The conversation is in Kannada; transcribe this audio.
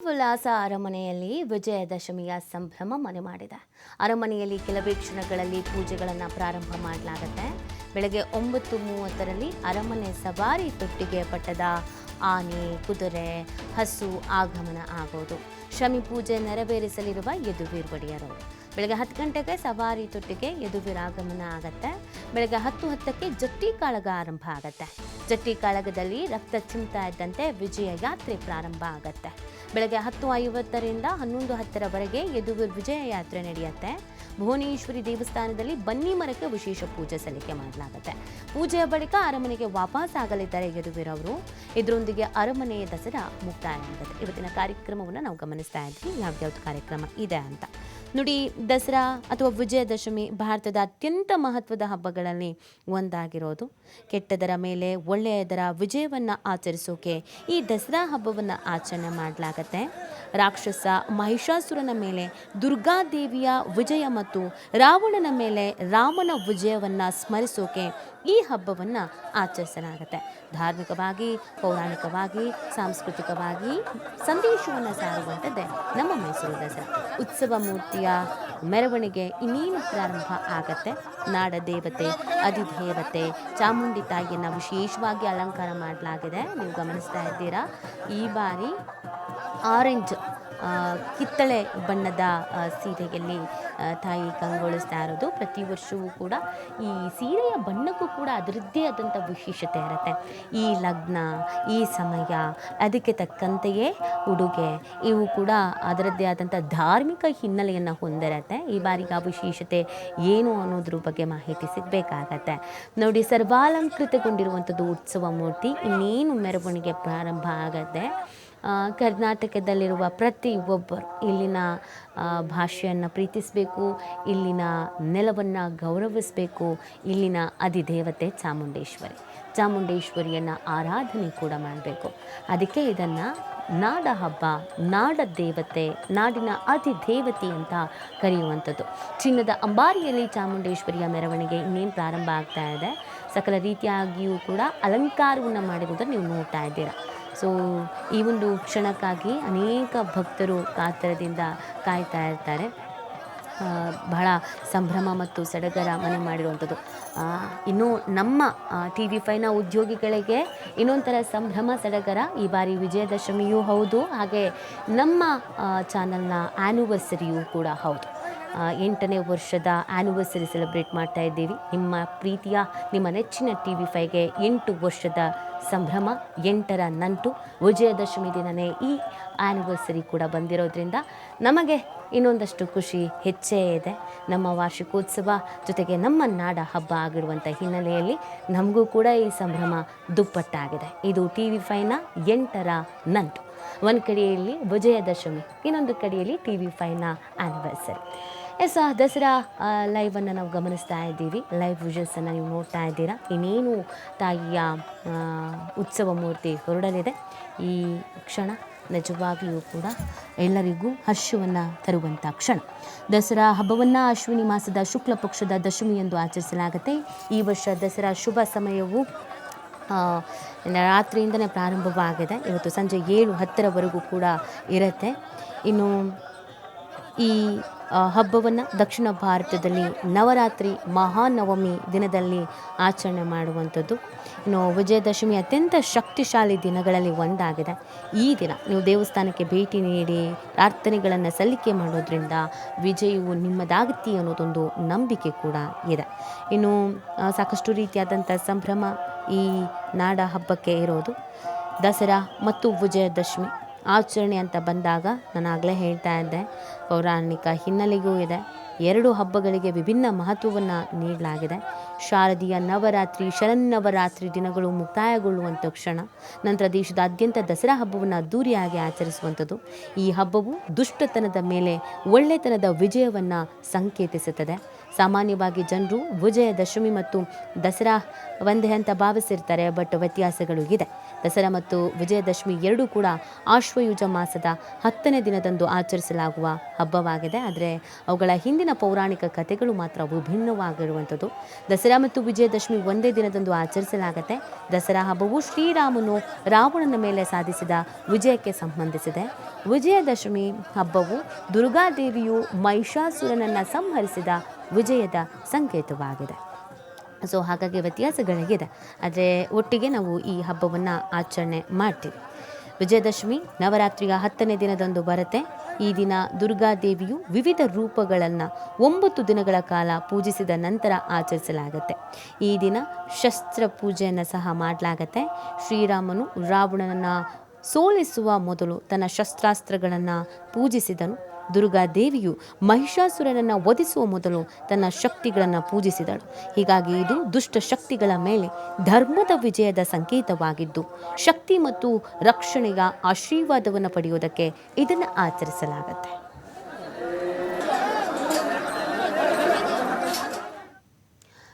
ಉಲ್ಲಾಸ ಅರಮನೆಯಲ್ಲಿ ವಿಜಯದಶಮಿಯ ಸಂಭ್ರಮ ಮನೆ ಮಾಡಿದೆ. ಅರಮನೆಯಲ್ಲಿ ಕೆಲವೇ ಕ್ಷಣಗಳಲ್ಲಿ ಪೂಜೆಗಳನ್ನು ಪ್ರಾರಂಭ ಮಾಡಲಾಗುತ್ತೆ. ಬೆಳಗ್ಗೆ ಒಂಬತ್ತು ಮೂವತ್ತರಲ್ಲಿ ಅರಮನೆ ಸವಾರಿ ತೊಟ್ಟಿಗೆ ಪಟ್ಟದ ಆನೆ, ಕುದುರೆ, ಹಸು ಆಗಮನ ಆಗೋದು. ಶಮಿ ಪೂಜೆ ನೆರವೇರಿಸಲಿರುವ ಯದುವೀರ್ ಒಡೆಯರವರು ಬೆಳಗ್ಗೆ ಹತ್ತು ಗಂಟೆಗೆ ಸವಾರಿ ತೊಟ್ಟಿಗೆ ಯದುವೀರ್ ಆಗಮನ ಆಗತ್ತೆ. ಬೆಳಗ್ಗೆ ಹತ್ತು ಹತ್ತಕ್ಕೆ ಜಟ್ಟಿ ಕಾಳಗ ಆರಂಭ ಆಗತ್ತೆ. ಜಟ್ಟಿ ಕಾಳಗದಲ್ಲಿ ರಕ್ತ ಚಿಮ್ತಾ ಇದ್ದಂತೆ ವಿಜಯ ಯಾತ್ರೆ ಪ್ರಾರಂಭ ಆಗತ್ತೆ. ಬೆಳಗ್ಗೆ ಹತ್ತು ಐವತ್ತರಿಂದ ಹನ್ನೊಂದು ಹತ್ತರವರೆಗೆ ಯದುವೀರ್ ವಿಜಯ ಯಾತ್ರೆ ನಡೆಯುತ್ತೆ. ಭುವನೇಶ್ವರಿ ದೇವಸ್ಥಾನದಲ್ಲಿ ಬನ್ನಿ ಮರಕ್ಕೆ ವಿಶೇಷ ಪೂಜೆ ಸಲ್ಲಿಕೆ ಮಾಡಲಾಗುತ್ತೆ. ಪೂಜೆಯ ಬಳಿಕ ಅರಮನೆಗೆ ವಾಪಸ್ ಆಗಲಿದ್ದಾರೆ ಯದುವೀರ್ ಅವರು ಇದರೊಂದಿಗೆ ಅರಮನೆಯ ದಸರಾ ಮುಕ್ತಾಯ ಆಗುತ್ತೆ ಇವತ್ತಿನ ಕಾರ್ಯಕ್ರಮವನ್ನು ನಾವು ಗಮನಿಸ್ತಾ ಇದ್ವಿ ಯಾವ್ಯಾವ್ದು ಕಾರ್ಯಕ್ರಮ ಇದೆ ಅಂತ. ನುಡಿ, ದಸರಾ ಅಥವಾ ವಿಜಯದಶಮಿ ಭಾರತದ ಅತ್ಯಂತ ಮಹತ್ವದ ಹಬ್ಬಗಳಲ್ಲಿ ಒಂದಾಗಿರೋದು. ಕೆಟ್ಟದರ ಮೇಲೆ ಒಳ್ಳೆಯದರ ವಿಜಯವನ್ನು ಆಚರಿಸೋಕೆ ಈ ದಸರಾ ಹಬ್ಬವನ್ನು ಆಚರಣೆ ಮಾಡಲಾಗತ್ತೆ. ರಾಕ್ಷಸ ಮಹಿಷಾಸುರನ ಮೇಲೆ ದುರ್ಗಾದೇವಿಯ ವಿಜಯ ಮತ್ತು ರಾವಣನ ಮೇಲೆ ರಾಮನ ವಿಜಯವನ್ನು ಸ್ಮರಿಸೋಕೆ ಈ ಹಬ್ಬವನ್ನು ಆಚರಿಸಲಾಗುತ್ತೆ. ಧಾರ್ಮಿಕವಾಗಿ, ಪೌರಾಣಿಕವಾಗಿ, ಸಾಂಸ್ಕೃತಿಕವಾಗಿ ಸಂದೇಶವನ್ನು ಸಾರುವಂಥದ್ದೇ ನಮ್ಮ ಮೈಸೂರು ದಸರಾ. ಉತ್ಸವ ಮೂರ್ತಿಯ ಮೆರವಣಿಗೆ ಇನ್ನೇನು ಪ್ರಾರಂಭ ಆಗತ್ತೆ? ನಾಡ ದೇವತೆ ಅಧಿದೇವತೆ, ಚಾಮುಂಡಿ ತಾಯಿಯನ್ನು ವಿಶೇಷವಾಗಿ ಅಲಂಕಾರ ಮಾಡಲಾಗಿದೆ. ನೀವು ಗಮನಿಸ್ತಾ ಇದ್ದೀರಾ? ಈ ಬಾರಿ ಆರೆಂಜ್ ಕಿತ್ತಳೆ ಬಣ್ಣದ ಸೀರೆಯಲ್ಲಿ ತಾಯಿ ಕಂಗೊಳಿಸ್ತಾ ಇರೋದು. ಪ್ರತಿ ವರ್ಷವೂ ಕೂಡ ಈ ಸೀರೆಯ ಬಣ್ಣಕ್ಕೂ ಕೂಡ ಅದರದ್ದೇ ಆದಂಥ ವಿಶೇಷತೆ ಇರುತ್ತೆ. ಈ ಲಗ್ನ, ಈ ಸಮಯ, ಅದಕ್ಕೆ ತಕ್ಕಂತೆಯೇ ಉಡುಗೆ, ಇವು ಕೂಡ ಅದರದ್ದೇ ಆದಂಥ ಧಾರ್ಮಿಕ ಹಿನ್ನೆಲೆಯನ್ನು ಹೊಂದಿರುತ್ತೆ. ಈ ಬಾರಿಗೆ ಆ ವಿಶೇಷತೆ ಏನು ಅನ್ನೋದ್ರ ಬಗ್ಗೆ ಮಾಹಿತಿ ಸಿಗಬೇಕಾಗತ್ತೆ. ನೋಡಿ ಸರ್ವಾಲಂಕೃತಗೊಂಡಿರುವಂಥದ್ದು ಉತ್ಸವ ಮೂರ್ತಿ ಇನ್ನೇನು ಮೆರವಣಿಗೆ ಪ್ರಾರಂಭ ಆಗತ್ತೆ? ಕರ್ನಾಟಕದಲ್ಲಿರುವ ಪ್ರತಿ ಒಬ್ಬರು ಇಲ್ಲಿನ ಭಾಷೆಯನ್ನು ಪ್ರೀತಿಸಬೇಕು, ಇಲ್ಲಿನ ನೆಲವನ್ನು ಗೌರವಿಸಬೇಕು, ಇಲ್ಲಿನ ಅಧಿದೇವತೆ ಚಾಮುಂಡೇಶ್ವರಿ. ಚಾಮುಂಡೇಶ್ವರಿಯನ್ನು ಆರಾಧನೆ ಕೂಡ ಮಾಡಬೇಕು. ಅದಕ್ಕೆ ಇದನ್ನು ನಾಡ ಹಬ್ಬ, ನಾಡ ದೇವತೆ, ನಾಡಿನ ಅಧಿದೇವತೆ ಅಂತ ಕರೆಯುವಂಥದ್ದು. ಚಿನ್ನದ ಅಂಬಾರಿಯಲ್ಲಿ ಚಾಮುಂಡೇಶ್ವರಿಯ ಮೆರವಣಿಗೆ ಇನ್ನೇನು ಪ್ರಾರಂಭ ಆಗ್ತಾ ಇದೆ. ಸಕಲ ರೀತಿಯಾಗಿಯೂ ಕೂಡ ಅಲಂಕಾರವನ್ನು ಮಾಡಿರುವುದನ್ನು ನೀವು ನೋಡ್ತಾ ಇದ್ದೀರಾ. ಸೊ ಈ ಒಂದು ಕ್ಷಣಕ್ಕಾಗಿ ಅನೇಕ ಭಕ್ತರು ಕಾತರದಿಂದ ಕಾಯ್ತಾ ಇರ್ತಾರೆ ಬಹಳ ಸಂಭ್ರಮ ಮತ್ತು ಸಡಗರ ಮನೆ ಮಾಡಿರುವಂಥದ್ದು. ಇನ್ನು ನಮ್ಮ ಟಿ ವಿ ಫೈನ ಉದ್ಯೋಗಿಗಳಿಗೆ ಇನ್ನೊಂಥರ ಸಂಭ್ರಮ, ಸಡಗರ ಈ ಬಾರಿ ವಿಜಯದಶಮಿಯೂ ಹೌದು. ಹಾಗೆ ನಮ್ಮ ಚಾನಲ್ನ ಆ್ಯನಿವರ್ಸರಿಯೂ ಕೂಡ ಹೌದು. ಎಂಟನೇ ವರ್ಷದ ಆ್ಯನಿವರ್ಸರಿ ಸೆಲೆಬ್ರೇಟ್ ಮಾಡ್ತಾ ಇದ್ದೀವಿ. ನಿಮ್ಮ ಪ್ರೀತಿಯ, ನಿಮ್ಮ ನೆಚ್ಚಿನ ಟಿ ವಿ ಫೈಗೆ ಎಂಟು ವರ್ಷದ ಸಂಭ್ರಮ, ಎಂಟರ ನಂಟು, ವಿಜಯದಶಮಿ ದಿನವೇ ಈ ಆ್ಯನಿವರ್ಸರಿ ಕೂಡ ಬಂದಿರೋದ್ರಿಂದ ನಮಗೆ ಇನ್ನೊಂದಷ್ಟು ಖುಷಿ, ಹೆಚ್ಚೇ ಇದೆ. ನಮ್ಮ ವಾರ್ಷಿಕೋತ್ಸವ ಜೊತೆಗೆ ನಮ್ಮ ನಾಡ ಹಬ್ಬ ಆಗಿರುವಂಥ ಹಿನ್ನೆಲೆಯಲ್ಲಿ ನಮಗೂ ಕೂಡ ಈ ಸಂಭ್ರಮ ದುಪ್ಪಟ್ಟಾಗಿದೆ. ಇದು ಟಿ ವಿ ಫೈನ ಎಂಟರ ನಂಟು. ಒಂದು ಕಡೆಯಲ್ಲಿ ವಿಜಯದಶಮಿ, ಇನ್ನೊಂದು ಕಡೆಯಲ್ಲಿ ಟಿ ವಿ ಫೈನ ಆ್ಯನಿವರ್ಸರಿ ಎಸ್ ದಸರಾ ಲೈವನ್ನು ನಾವು ಗಮನಿಸ್ತಾ ಇದ್ದೀವಿ. ಲೈವ್ ವಿಜುವಲ್ಸನ್ನು ನೀವು ನೋಡ್ತಾ ಇದ್ದೀರಾ. ಇನ್ನೇನು ತಾಯಿಯ ಉತ್ಸವ ಮೂರ್ತಿ ಹೊರಡಲಿದೆ, ಈ ಕ್ಷಣ ನಿಜವಾಗಿಯೂ ಕೂಡ ಎಲ್ಲರಿಗೂ ಹರ್ಷವನ್ನು ತರುವಂಥ ಕ್ಷಣ. ದಸರಾ ಹಬ್ಬವನ್ನು ಅಶ್ವಿನಿ ಮಾಸದ ಶುಕ್ಲ ಪಕ್ಷದ ಎಂದು ಆಚರಿಸಲಾಗುತ್ತೆ. ಈ ವರ್ಷ ದಸರಾ ಶುಭ ಸಮಯವು ರಾತ್ರಿಯಿಂದನೇ ಪ್ರಾರಂಭವಾಗಿದೆ. ಇವತ್ತು ಸಂಜೆ ಏಳು ಹತ್ತರವರೆಗೂ ಕೂಡ ಇರುತ್ತೆ. ಇನ್ನು ಈ ಹಬ್ಬವನ್ನು ದಕ್ಷಿಣ ಭಾರತದಲ್ಲಿ ನವರಾತ್ರಿ, ಮಹಾನವಮಿ ದಿನದಲ್ಲಿ ಆಚರಣೆ ಮಾಡುವಂಥದ್ದು. ಇನ್ನು ವಿಜಯದಶಮಿ ಅತ್ಯಂತ ಶಕ್ತಿಶಾಲಿ ದಿನಗಳಲ್ಲಿ ಒಂದಾಗಿದೆ. ಈ ದಿನ ನೀವು ದೇವಸ್ಥಾನಕ್ಕೆ ಭೇಟಿ ನೀಡಿ ಪ್ರಾರ್ಥನೆಗಳನ್ನು ಸಲ್ಲಿಕೆ ಮಾಡೋದ್ರಿಂದ ವಿಜಯವು ನಿಮ್ಮದಾಗತ್ತೆ ಅನ್ನೋದೊಂದು ನಂಬಿಕೆ ಕೂಡ ಇದೆ. ಇನ್ನು ಸಾಕಷ್ಟು ರೀತಿಯಾದಂಥ ಸಂಭ್ರಮ ಈ ನಾಡ ಹಬ್ಬಕ್ಕೆ ಇರೋದು. ದಸರಾ ಮತ್ತು ವಿಜಯದಶಮಿ. ಆಚರಣೆ ಅಂತ ಬಂದಾಗ ನಾನು ಆಗಲೇ ಹೇಳ್ತಾ ಇದ್ದೆ. ಪೌರಾಣಿಕ ಹಿನ್ನೆಲೆಗೂ ಇದೆ. ಎರಡು ಹಬ್ಬಗಳಿಗೆ ವಿಭಿನ್ನ ಮಹತ್ವವನ್ನು ನೀಡಲಾಗಿದೆ. ಶಾರದೀಯ ನವರಾತ್ರಿ, ಶರನ್ನವರಾತ್ರಿ ದಿನಗಳು ಮುಕ್ತಾಯಗೊಳ್ಳುವಂಥ ಕ್ಷಣ. ನಂತರ ದೇಶದಾದ್ಯಂತ ದಸರಾ ಹಬ್ಬವನ್ನು ಅದ್ದೂರಿಯಾಗಿ ಆಚರಿಸುವಂಥದ್ದು. ಈ ಹಬ್ಬವು ದುಷ್ಟತನದ ಮೇಲೆ ಒಳ್ಳೆತನದ ವಿಜಯವನ್ನು ಸಂಕೇತಿಸುತ್ತದೆ. ಸಾಮಾನ್ಯವಾಗಿ ಜನರು ವಿಜಯದಶಮಿ ಮತ್ತು ದಸರಾ ಒಂದೇ ಅಂತ ಭಾವಿಸಿರ್ತಾರೆ, ಬಟ್ ವ್ಯತ್ಯಾಸಗಳು ಇದೆ. ದಸರಾ ಮತ್ತು ವಿಜಯದಶಮಿ ಎರಡೂ ಕೂಡ ಆಶ್ವಯುಜ ಮಾಸದ ಹತ್ತನೇ ದಿನದಂದು ಆಚರಿಸಲಾಗುವ ಹಬ್ಬವಾಗಿದೆ. ಆದರೆ ಅವುಗಳ ಹಿಂದಿನ ಪೌರಾಣಿಕ ಕಥೆಗಳು ಮಾತ್ರ ವಿಭಿನ್ನವಾಗಿರುವಂಥದ್ದು. ದಸರಾ ಮತ್ತು ವಿಜಯದಶಮಿ ಒಂದೇ ದಿನದಂದು ಆಚರಿಸಲಾಗುತ್ತೆ. ದಸರಾ ಹಬ್ಬವು ಶ್ರೀರಾಮನು ರಾವಣನ ಮೇಲೆ ಸಾಧಿಸಿದ ವಿಜಯಕ್ಕೆ ಸಂಬಂಧಿಸಿದೆ. ವಿಜಯದಶಮಿ ಹಬ್ಬವು ದುರ್ಗಾದೇವಿಯು ಮಹಿಷಾಸುರನನ್ನು ಸಂಹರಿಸಿದ ವಿಜಯದ ಸಂಕೇತವಾಗಿದೆ. ಸೊ ಹಾಗಾಗಿ ವ್ಯತ್ಯಾಸಗಳಿಗಿದೆ. ಆದರೆ ಒಟ್ಟಿಗೆ ನಾವು ಈ ಹಬ್ಬವನ್ನು ಆಚರಣೆ ಮಾಡ್ತೀವಿ. ವಿಜಯದಶಮಿ ನವರಾತ್ರಿಯ ಹತ್ತನೇ ದಿನದಂದು ಬರುತ್ತೆ. ಈ ದಿನ ದುರ್ಗಾದೇವಿಯು ವಿವಿಧ ರೂಪಗಳನ್ನು ಒಂಬತ್ತು ದಿನಗಳ ಕಾಲ ಪೂಜಿಸಿದ ನಂತರ ಆಚರಿಸಲಾಗುತ್ತೆ. ಈ ದಿನ ಶಸ್ತ್ರ ಪೂಜೆಯನ್ನು ಸಹ ಮಾಡಲಾಗತ್ತೆ. ಶ್ರೀರಾಮನು ರಾವಣನನ್ನು ಸೋಲಿಸುವ ಮೊದಲು ತನ್ನ ಶಸ್ತ್ರಾಸ್ತ್ರಗಳನ್ನು ಪೂಜಿಸಿದನು. ದುರ್ಗಾದೇವಿಯು ಮಹಿಷಾಸುರನನ್ನು ವಧಿಸುವ ಮೊದಲು ತನ್ನ ಶಕ್ತಿಗಳನ್ನು ಪೂಜಿಸಿದಳು. ಹೀಗಾಗಿ ಇದು ದುಷ್ಟ ಶಕ್ತಿಗಳ ಮೇಲೆ ಧರ್ಮದ ವಿಜಯದ ಸಂಕೇತವಾಗಿದ್ದು, ಶಕ್ತಿ ಮತ್ತು ರಕ್ಷಣೆಯ ಆಶೀರ್ವಾದವನ್ನು ಪಡೆಯುವುದಕ್ಕೆ ಇದನ್ನು ಆಚರಿಸಲಾಗುತ್ತೆ.